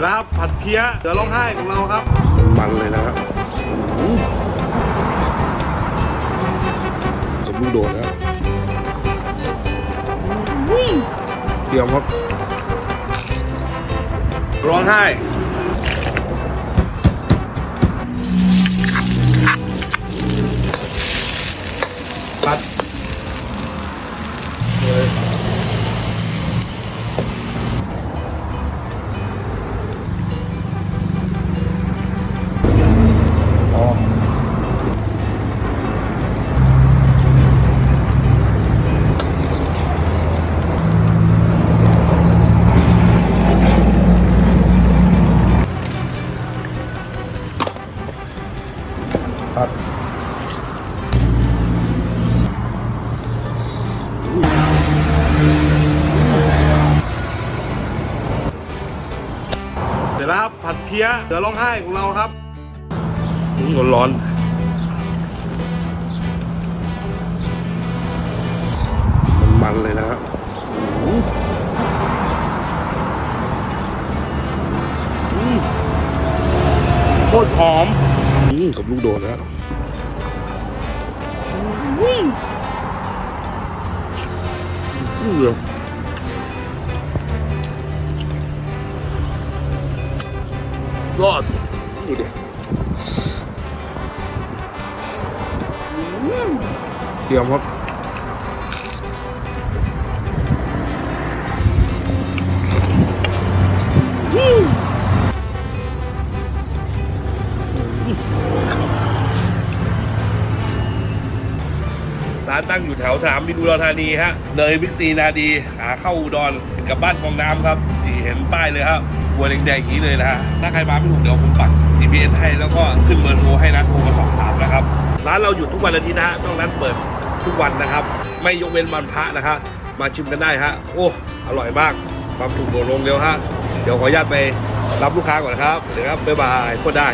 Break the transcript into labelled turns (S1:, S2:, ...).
S1: ร็จแล้วครับผัดเพี้ยเสือร้องไห้ของเราครับ มันเลยนะครับผมลูกโดดแล้วเตรียมครับร้องไห้ปัด ปัดเสร็จแล้วครับผัดเพี้ยเสือร้องไห้ของเราครับร้อนร้อนมันมันๆเลยนะครับอืมโคตรหอมอืม กับลูกโดดนะอืมอืมรอดดูดิเตรียมครับ ร้านตั้งอยู่แถวสนามบินอุดรธานีฮะเลยบิ๊กซีนาดีขาเข้าอุดรกับบ้านคลองน้ำครับที่เห็นป้ายเลยครับบัวแดงๆอย่างนี้เลยนะฮะถ้าใครมาไม่ถูกเดี๋ยวผมปัก GPS ให้แล้วก็ขึ้นเบอร์โทรให้นะโทรมาสอบถามนะครับ ร้านเราอยู่ทุกวันอาทิตย์นะฮะต้องร้านเปิดทุกวันนะครับ ไม่ยกเว้นวันพระนะครับมาชิมกันได้ฮะโอ้อร่อยมากความสุขโดดลงเร็วฮะเดี๋ยวขออนุญาตไปรับลูกค้าก่อนนะครับเดี๋ยวครับบ๊ายบายโคตรได้